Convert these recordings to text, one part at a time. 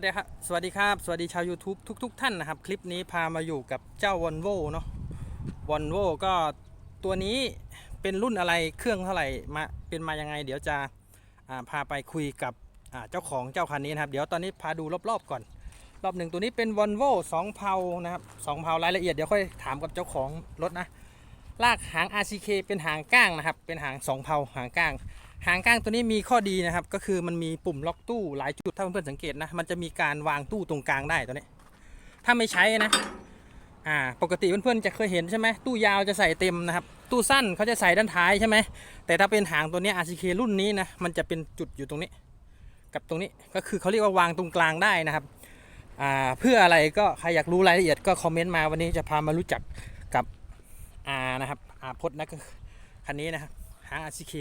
สวัสดีครับ สวัสดีครับ สวัสดีชาว YouTube ทุกๆท่านนะครับ คลิปนี้พามาอยู่กับเจ้าวอลโวเนาะวอลโวก็ตัวนี้เป็นรุ่นอะไรเครื่องเท่าไหร่มาเป็นมายังไง เดี๋ยวจะาพาไปคุยกับเจ้าของเจ้าคันนี้นะครับ เดี๋ยวตอนนี้พาดูรอบๆก่อน รอบหนึ่งตัวนี้เป็นวอลโวสองเพานะครับสองเพารายละเอียดเดี๋ยวค่อยถามกับเจ้าของรถนะลากหาง RCK เป็นหางก้างนะครับ เป็นหางสองเพาหางก้าง หางก้างตัวนี้มีข้อดีนะครับ ก็คือมันมีปุ่มล็อกตู้หลายจุดถ้าเพื่อนๆสังเกตนะ มันจะมีการวางตู้ตรงกลางได้ตัวนี้ ถ้าไม่ใช้นะ อ่า ปกติเพื่อนๆจะเคยเห็นใช่ไหมตู้ยาวจะใส่เต็มนะครับ ตู้สั้นเขาจะใส่ด้านท้ายใช่ไหม แต่ถ้าเป็นหางตัวนี้ RCK รุ่นนี้นะ มันจะเป็นจุดอยู่ตรงนี้ กับตรงนี้ ก็คือเขาเรียกว่าวางตรงกลางได้นะครับ อ่า เพื่ออะไรก็ใครอยากรู้รายละเอียดก็คอมเมนต์มาวันนี้จะพามารู้จักกับอานะครับอาพจน์นะก็คือคันนี้นะครับหาง RCK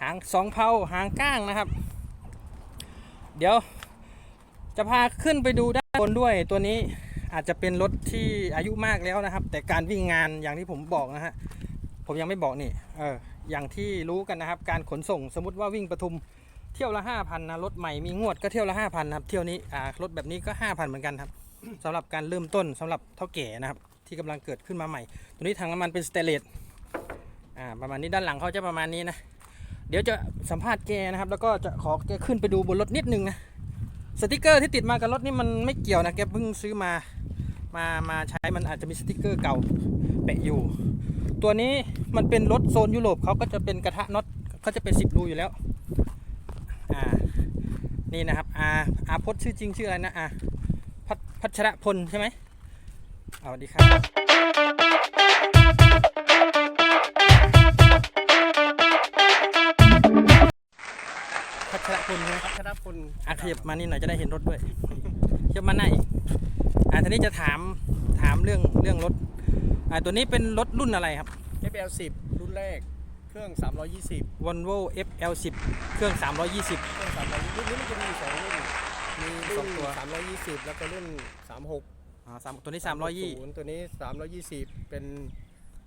หางสองเพาหางก้างนะครับ เดี๋ยวจะพาขึ้นไปดูด้านบนด้วยตัวนี้อาจจะเป็นรถที่อายุมากแล้วนะครับ แต่การวิ่งงานอย่างที่ผมบอกนะฮะผมยังไม่บอกนี่เอออย่างที่รู้กันนะครับ การขนส่งสมมติว่าวิ่งปทุมเที่ยวละ5,000นะรถใหม่มีงวดก็เที่ยวละ5,000นะครับเที่ยวนี้อ่ารถแบบนี้ก็ 5,000 เหมือนกันครับสำหรับการเริ่มต้นสำหรับเท่าแก่นะครับ ที่กำลังเกิดขึ้นมาใหม่ ตัวนี้ถังน้ำมันเป็นสเตเลสอ่าประมาณนี้ด้านหลังเขาจะประมาณนี้นะ เดี๋ยวจะสัมภาษณ์แกนะครับ แล้วก็จะขอแกขึ้นไปดูบนรถนิดนึงนะสติกเกอร์ที่ติดมากับรถนี่มันไม่เกี่ยวนะแกเพิ่งซื้อมามามาใช้มันอาจจะมีสติกเกอร์เก่าแปะอยู่ ตัวนี้มันเป็นรถโซนยุโรปเขาก็จะเป็นกระทะน็อตเขาจะเป็นสิบรูอยู่แล้วอ่านี่นะครับอาอาพจน์ชื่อจริงชื่ออะไรนะอาพัชพัชรพลใช่ไหมสวัสดีครับ พัชรพลใช่ไหมพัชรพลอะขยับมานี่หน่อยจะได้เห็นรถด้วยขยับมาหน้าอีกอ่าทีนี้จะถามถามเรื่องเรื่องรถอ่าตัวนี้เป็นรถรุ่นอะไรครับเอฟเอลสิบรุ่นแรก เครื่อง 320 Volvo FL10 เครื่อง 320 เครื่อง320รุ่นนี้มันจะมีสองรุ่นมีสรุ่องนตัว 320 แล้วก็รุ่น 36อ่าสามตัวนี้ 320 ตัวนี้ 320 เป็น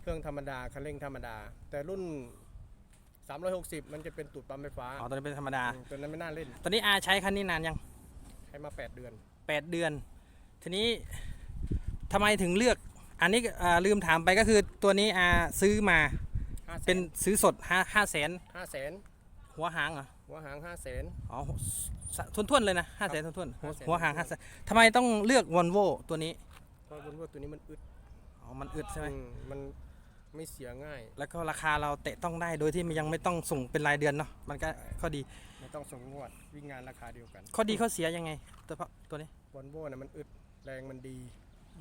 เครื่องธรรมดาคันเร่งธรรมดา แต่รุ่น 360 มันจะเป็นตูดปั๊มไฟฟ้า320อ๋อตัวนี้เป็นธรรมดาอืมตัวนั้นไม่น่าเล่นตอนนี้อาใช้คันนี้นานยัง ใช้มา 8 เดือน 8 เดือน ทีนี้ทำไมถึงเลือก อันนี้อ่าลืมถามไปก็คือตัวนี้อาซื้อมา5เป็นซื้อสด5 5แสน5แสนหัวหางเหรอ หัวหาง5แสน อ๋อทวนทวนๆเลยนะ5แสนทวนทวนๆหัว500,000 หัวหาง5แสนทำไมต้องเลือก Volvo ตัวนี้เพราะว่าตัวนี้มันอึดอ๋อมันอึดใช่ไหมอืมมัน ไม่เสียง่าย แล้วก็ราคาเราเตะต้องได้โดยที่มันยังไม่ต้องส่งเป็นรายเดือนเนาะมันก็ข้อดีไม่ต้องส่งงวดวิ่งงานราคาเดียวกัน ข้อดีข้อเสียยังไงตัวเพราะตัวนี้วอลโว่นะมันอึดแรงมันดี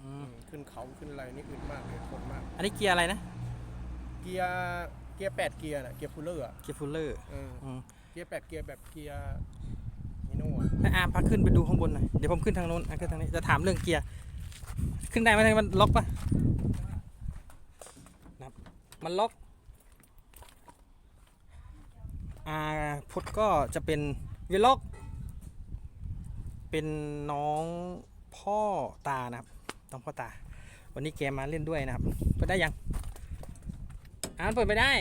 อืมอืมขึ้นเขาขึ้นอะไรนี่อึดมากเลยทนมาก อันนี้เกียร์อะไรนะเกียร์เกียร์แปดเกียร์น่ะเกียร์ฟูลเลอร์อะเกียร์ฟูลเลอร์เอออืมเกียร์แปดเกียร์แบบเกียร์ฮิโน่อะแล้วอาร์มพาขึ้นไปดูข้างบนหน่อยเดี๋ยวผมขึ้นทางโน้นอะขึ้นทางนี้จะถามเรื่องเกียร์ขึ้นได้ไหมทางนี้มันล็อกปะนะครับ มันล็อกอาพุทธก็จะเป็นเวล็อก เป็นน้องพ่อตานะครับน้องพ่อตา วันนี้แกมาเล่นด้วยนะครับเปิดได้ยังอ่านเปิดไม่ได้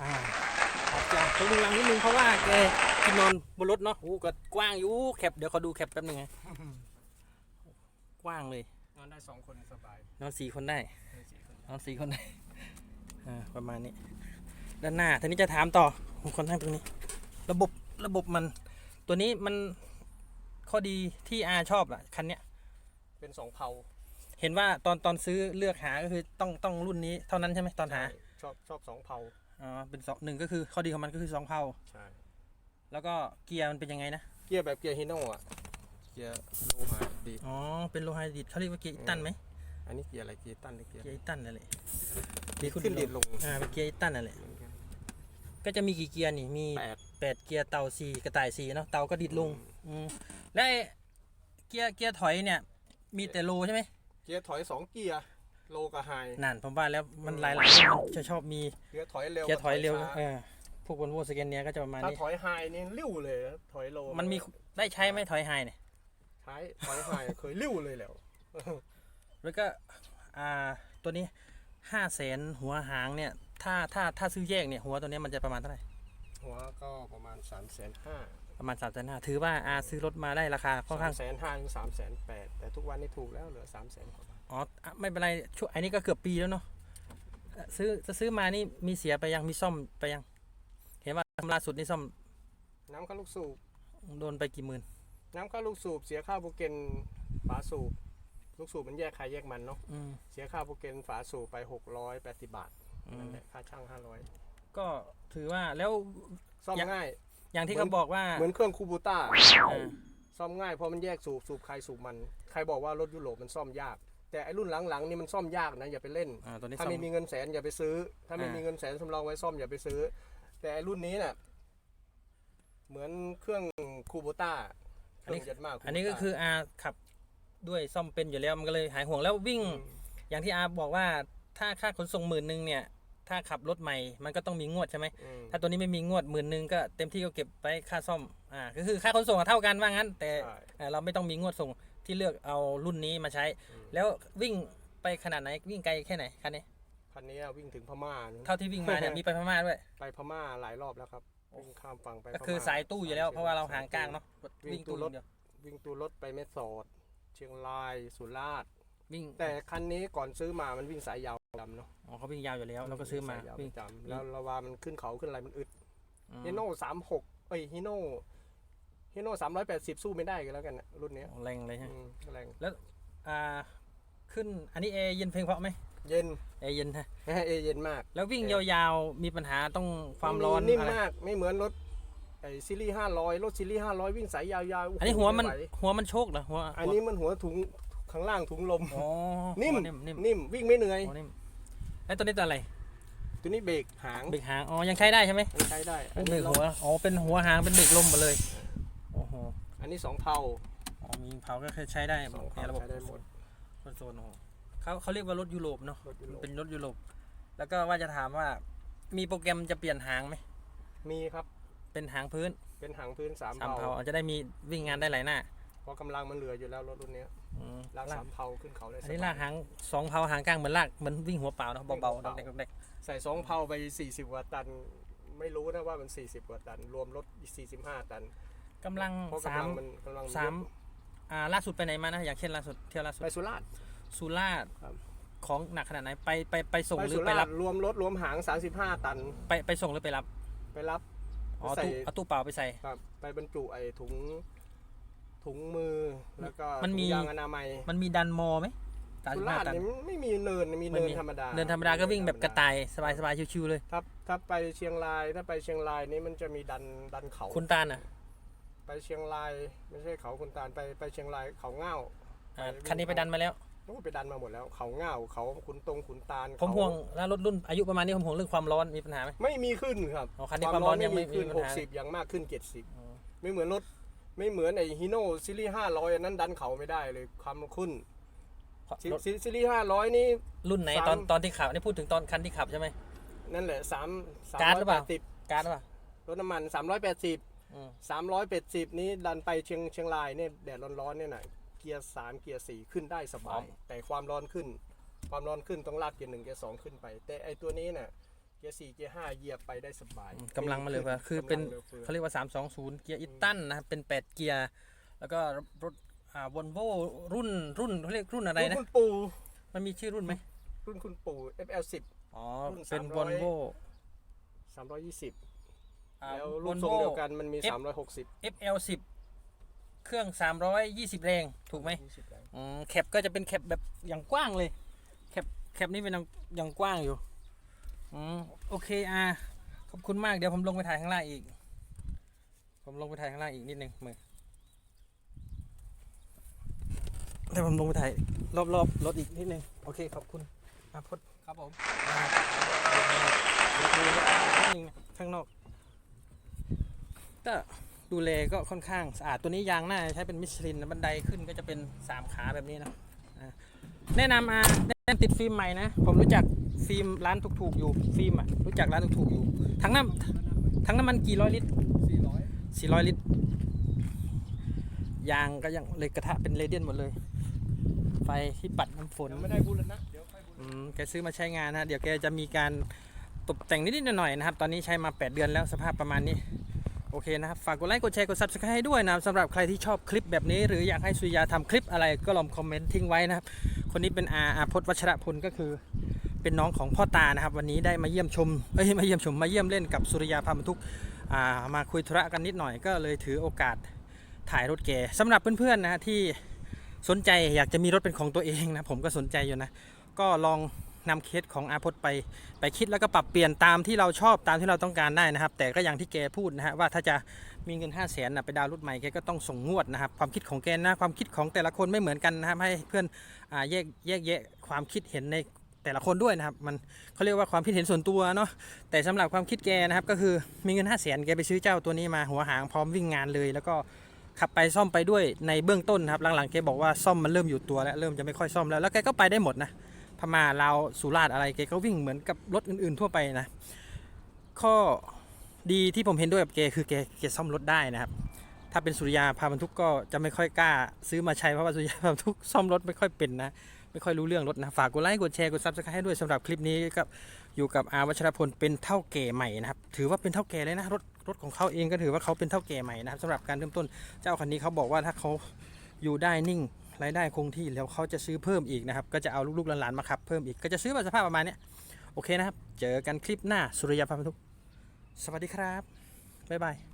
อ่าออกจากตรงลังนิดนึงเพราะว่าแกกินนอนบนรถเนาะโอ้ก็กว้างอยู่แคปเดี๋ยวขอดูแคปแป๊บนึงไง กว้างเลย นอนได้สองคนสบายนอนสี่คนได้นอนสี่คนนอนสี่คนได้อ่าประมาณนี้ ด้านหน้าทีนี้จะถามต่อผมคนนั่งตรงนี้ ระบบระบบมัน ตัวนี้มันข้อดีที่อาชอบอะคันเนี้ยเป็นสองเผาเห็นว่าตอนตอนซื้อเลือกหาก็คือต้องต้องรุ่นนี้เท่านั้นใช่ไหมตอนหาใช่ชอบชอบสองเผาอ๋อเป็นสองหนึ่งก็คือข้อดีของมันก็คือสองเพาใช่แล้วก็เกียร์มันเป็นยังไงนะเกียร์แบบเกียร์ฮิโน่อะ เกียร์โลหะดีอ๋อ เป็นโลหะดิดเขาเรียกว่าเกียร์อิตันไหมอันนี้เกียร์อะไรเกียร์ตันหรือเกียร์เกียร์อิตันนั่นแหละดีขึ้นดีดลงอ่าเป็นเกียร์อิตันนั่นแหละ ก็จะมีกี่เกียร์นี่ มีแปดแปดเกียร์เต่าสี่กระต่ายสี่เนาะ เต่าก็ดิดลงอืมและไอ้เกียร์เกียร์ถอยเนี่ย มีแต่โลใช่ไหมเกียร์ถอยสองเกียร์โลกับไฮนั่นผมว่าแล้วมันหลายหลังมันจะชอบมีเกียร์ถอยเร็วเกียร์ถอยเร็วกับถเออพวกวนโวสแกนเนียก็จะประมาณช้าถ้านี้ถอยไฮนี่ริ้วเลยนะถอยโล มันมีได้ใช้ไหมถอยไฮเนี่ย ใช้ถอยไฮเคยริ้วเลยแล้ว แล้วก็อ่าตัวนี้ห้าแสนหัวหางเนี่ย ถ้าถ้าถ้าซื้อแยกเนี่ยหัวตัวเนี้ยมันจะประมาณเท่าไหร่หัวก็ประมาณ3ามแสนห้าประมาณสามแสนห้าถือว่าอาซื้อรถมาได้ราคาค่อนสาข้างมแสนห้าถึงสามแสนแปดแต่ทุกวันนี้ถูกแล้วเหลือสามแสนกว่าบาทอ๋ออะไม่เป็นไรช่วงอันนี้ก็เกือบปีแล้วเนาะเอ่อซื้อจะซื้อมานี่มีเสียไปยังมีซ่อมไปยัง เห็นว่าทำล่าสุดนี่ซ่อมน้ำเข้าลูกสูบโดนไปกี่หมื่น น้ำเข้าลูกสูบเสียค่าโปรเกนฝาสูบ ลูกสูบมันแยกใครแยกมันเนาะอืมเสียค่าโปรเกนฝาสูบไป 680 บาทอืนั่มนแหละค่าช่างก็ถือว่าแล้ว500ซ่อมยังง่าย อย่างที่เหมืเขาอนบอกว่าเหมือนเครื่องคูบูต้าอ่าซ่อมง่ายเพราะมันแยกสูบสูบใครสูบมัน ใครบอกว่ารถยุโรปมันซ่อมยาก แต่ไอ้รุ่นหลังๆนี่มันซ่อมยากนะอย่าไปเล่น อ่าตัวนี้ถ้าซ่อม ไม่มีเงินแสนอย่าไปซื้อ ถ้าไม่อ่ามี มีเงินแสนสำรองไว้ซ่อมอย่าไปซื้อ แต่ไอ้รุ่นนี้น่ะ เหมือนเครื่องคูบูต้าเครื่ องเย็ดมากอันนี้ก็คืออาขับด้วยซ่อมเป็นอยู่แล้วมันก็เลยหายห่วงแล้ววิ่ง อย่างที่อาบอกว่าถ้าค่าขนส่งหมื่นหนึ่งเนี่ย ถ้าขับรถใหม่มันก็ต้องมีงวดใช่ไหมอืมถ้าตัวนี้ไม่มีงวดหมื่นหนึ่งก็เต็มที่ก็เก็บไปค่าซ่อมอ่าก็คือค่าขนส่งอะเท่ากันว่างั้น แต่ใช่เอ่อเราไม่ต้องมีงวดส่งที่เลือกเอารุ่นนี้มาใช้อืมแล้ววิ่งไปขนาดไหนวิ่งไกลแค่ไหนคันนี้คันนี้วิ่งถึงพม่านะเท่าที่วิ่งมาเนี่ยมีไปพม่าด้วยไปพม่าหลายรอบแล้วครับ วิ่งข้ามฝั่งไปก็พม่คือสายตู้อยู่แล้วเพราะว่าเราห่างกลางเนาะวิ่วิ่งงตู้ตู้รรถถเดียววิ่งตู้รถไปแม่สอด เชียงรายสุราษฎร์วิ่งแต่คันนี้ก่อนซื้อมามันวิ่งสายยาวดำเนาะอ๋อเขาวิ่งยาวอยู่แล้วเราก็ซื้อมาสยยาววิ่งประจำแล้วเราว่ามันขึ้นเขาขึ้นอะไรมันอึดอืมฮิโน่สามหกเอ้ยฮิโน่ฮิโน่สามร้อยแปดสิบสู้ไม่ได้กันแล้วกันนะรุ่นเนี้ยแรงเลยใช่ไหมอืมแรงอ่าขึ้นอันนี้เอร์เย็นเพลงเพราะไหม เย็นเอร์เย็นฮะเอเย็นมาก แล้ววิ่งยาวๆ มีปัญหาต้องความร้อนนิ่มอะไรมากไม่เหมือนรถไอซีรีส์ห้าร้อยรถซีรีส์ห้าร้อยวิ่งสายยาวๆโโอันนี้หัวมันไไหัวมันโชกเหรอหัวอันนี้มันหัวถุงข้างล่างถุงลมอ๋อนิ่มหัวนิ่มนิ่มนิ่มวิ่งไม่เหนื่อยอ๋อนิ่มแล้วตัวนี้ตัวอะไร ตัวนี้เบรกหางเบรกหางอ๋อยังใช้ได้ใช่ไหมมันใช้ได้อันเบรนี้กล็อหักวอ๋อเป็นหัวหางเป็นเบรกลมหมดเลยโอ้โหอันนี้สองเผาอ๋อมีเผาก็คือใช้ได้สองในเผาระบบใช้ได้หมดคอนโซลโอ้โห เขาเขาเรียกว่ารถยุโรปเนาะรถยุโรปเป็นรถยุโรปแล้วก็ว่าจะถามว่า มีโปรแกรมจะเปลี่ยนหางไหมมีครับ เป็นหางพื้น เป็นหางพื้นสามสามเผาเผาอาจจะได้มีวิ่งงานได้หลายหน้า เพราะกำลังมันเหลืออยู่แล้วรถรุ่นเนี้ยอืมลากลากสามเผาขึ้นเขาได้อันสนี้บาลายกหางสองเผาหางกลางเหมือนลากเหมือนวิ่งหัวเปล่าเนอะเบาๆวิ่งหัวเปล่า เด็กๆเด็กใส่สองเผาไป40กว่าตัน ไม่รู้นะว่ามัน40กว่าตัน รวมรถอีก45ตันๆกำลังเพราะสากำมลังมันกำลังสามอ่าล่าสุดไปไหนมานะ อย่างเช่นล่าสุดเที่ยวล่าสุดไปสุราษฎร์ สุราษฎร์ครับ ของหนักขนาดไหนไปไปไปส่งไปหรืสุอไปรารัษบฎร์รวมรถรวมหาง 35 ตัน ไปไปส่งหรือไปรับไปรับอ๋อใส่ตู้เอาตู้เปล่าไปใส่ ครับ ไปบรรจุไอ้ถุงถุงมือแล้วก็มันมี ถุงยางอนามัยมันมีดันมอไหมสามสุสิบราห้าษฎร์ตัน เนี่ยไม่มีเนินมีไม่เนินมีธรรมดาเดินธรรมดาก็วิ่งแบบกระต่ายสบายสบายๆชิวๆเลย ถ้าถ้าไปเชียงรายถ้าไปเชียงรายนี่มันจะมีดันดันเขา คุณตาลอะไปเชียงราย ไม่ใช่เขาคุณตาลไปไปเชียงรายเขาเง่าอ่าไปวิ่งคันนี้ไปดันมาแล้ว โอ้ไปดันมาหมดแล้ว เขาเง่าเขาขุนตรงขุนตาลผมเขาห่วงแล้วรถรุ่นอายุประมาณนี้ผมห่วงเรื่องความร้อนมีปัญหาไหมไม่มีขึ้นครับอ๋อคันนี้ความร้อนยังไม่ขึ้นมีปัญหกหาสิบอย่างมากขึ้นเจ็ดสิบอ๋อไม่เหมือนรถไม่เหมือนไอ้ฮีโน่ซีรีส์ห้าร้อยอันนั้นดันเขาไม่ได้เลยความขึ้นซีรถซีซีรีส์ห้าร้อยนี่รุ่นไหนสามตอนตอนที่ขับนี่พูดถึงตอนคันที่ขับใช่ไหมนั่นแหละสามสามการ์ดร้หอรืยอเปแปล่าดสิบการ์ดป่ะรถน้ำมันสามร้อยแปดสิบอืมสามร้อยแปดสิบนี้ดันไปเชียงเชียงรายเนี่ยแดดร้อนๆเนี่ยน่ะ เกียร์สามเกียร์สี่ขึ้นได้สบาย แต่ความร้อนขึ้น ความร้อนขึ้นต้องลากเกียร์หนึ่งเกียร์สองขึ้นไป แต่ไอตัวนี้น่ะเกียร์สี่เกียร์ห้าเหยียบไปได้สบายกำลังมาเลยว่าคือเป็นกำลังร็วฟือเขาเรียกว่า 320 เกียร์อิตตันนะครับเป็น 8 เกียร์ แล้วก็รถอ่าวอลโวรุ่นรุ่นเขาเรียกรุ่นอะไรรุ่นนะคุณปู่มันมีชื่อรุ่นไหมรุ่นคุณปู่ FL10 อ๋อรุ่นเป็น300วอลโว320อ่าแล้ววรุ่อนลทรงโวเดียวกันมันมี F360 FL10 เครื่อง 320 แรง ถูกไหม20แรงอืมแคปก็จะเป็นแคปแบบอย่างกว้างเลย แคปแคปนี่เป็นอย่างอย่างกว้างอยู่อืมโอเคอะขอบคุณมากเดี๋ยวผมลงไปถ่ายข้างล่างอีก ผมลงไปถ่ายข้างล่างอีกนิดนึงมือเดี๋ยวผมลงไปถ่ายรอบๆรถอีกนิดนึงโอเคขอบคุณอาพดครับผมดูรถนิดนึงนะข้างนอกก็ ดูแลก็ค่อนข้างสะอาดตัวนี้ยางหน้าใช้เป็นมิชลินนะบันไดขึ้นก็จะเป็นสามขาแบบนี้นะอะแนะนำอะแนะนำติดฟิล์มใหม่นะ ผมรู้จักฟิล์มร้านถูกๆอยู่ฟิล์มอะรู้จักร้านถูกๆอยู่ทั้งน้ำทั้งน้ำมันกี่ร้อยลิตร400สี่ร้อยลิตรยางก็ยังเลยกระทะเป็นเรเดียนหมดเลย ไฟที่ปัดน้ำฝนยังไม่ได้บูรณะเดี๋ยวค่อยบูรอืณะมแกซื้อมาใช้งานนะเดี๋ยวแกจะมีการตกแต่งนิดๆหน่อยๆนะครับ ตอนนี้ใช้มา 8 เดือนแล้วสภาพประมาณนี้ โอเคนะครับ ฝากกดไลค์กดแชร์กด subscribe ให้ด้วยนะครับสำหรับใครที่ชอบคลิปแบบนี้หรืออยากให้สุริยาทำคลิปอะไรก็ลองคอมเมนต์ทิ้งไว้นะครับ คนนี้เป็นอาอาพจน์วัชรพลก็คือเป็นน้องของพ่อตานะครับ วันนี้ได้มาเยี่ยมชมเอ้ยมาเยี่ยมชมมาเยี่ยมเล่นกับสุริยาพาบรรทุกอ่ามาคุยธุระกันนิดหน่อยก็เลยถือโอกาสถ่ายรถแกสำหรับเพื่อนๆนะที่สนใจอยากจะมีรถเป็นของตัวเองนะผมก็สนใจอยู่นะ ก็ลอง นำเคสของอาพจน์ไป ไปคิดแล้วก็ปรับเปลี่ยนตามที่เราชอบตามที่เราต้องการได้นะครับ แต่ก็อย่างที่แกพูดนะฮะว่าถ้าจะมีเงิน 5 0 0แสนนะไปดาวน์รถใหม่แกก็ต้องส่งงวดนะครับ ความคิดของแกนะความคิดของแต่ละคนไม่เหมือนกันนะครับให้เพื่อนอแยกแยกแยะความคิดเห็นในแต่ละคนด้วยนะครับ มันเขาเรียกว่าความคิดเห็นส่วนตัวเนาะแต่สำหรับความคิดแกนะครับ ก็คือมีเงิน 5 0 0แสนแกไปซื้อเจ้าตัวนี้มาหัวหางพร้อมวิ่งงานเลย แล้วก็ขับไปซ่อมไปด้วยในเบื้องต้นครับหลังๆแกบอกว่าซ่อมมันเริ่มอยู่ตัวแล้วเริ่มจะไม่ค่อยซ่อมแล้วแล้วแกก็ไปได้หมดนะ พม่าลาวสุราษฎร์อะไรแกก็วิ่งเหมือนกับรถอื่น ๆ ทั่วไปนะ ข้อดีที่ผมเห็นด้วยกับแกคือแกแกซ่อมรถได้นะครับ ถ้าเป็นสุริยาพาบรรทุกก็จะไม่ค่อยกล้า ซื้อมาใช้เพราะว่าสุริยาพาบรรทุกซ่อมรถไม่ค่อยเป็นนะ ไม่ค่อยรู้เรื่องรถนะฝากกดไลค์กดแชร์กดซับสไครต์ให้ด้วยสำหรับคลิปนี้ก็อยู่กับอาวัชรพลเป็นเท่าแก่ใหม่นะครับ ถือว่าเป็นเท่าแก่เลยนะรถรถของเขาเองก็ถือว่าเขาเป็นเท่าแก่ใหม่นะครับสำหรับการเริ่มต้นเจ้าคันนี้เขาบอกว่าถ้าเขาอยู่ได้นิ่ง รายได้คงที่แล้วเขาจะซื้อเพิ่มอีกนะครับ ก็จะเอาลูกๆหลานๆมาขับเพิ่มอีกก็จะซื้อแบบสภาพประมาณนี้โอเคนะครับ เจอกันคลิปหน้าสุริยาพาพทุกสวัสดีครับบ๊ายบาย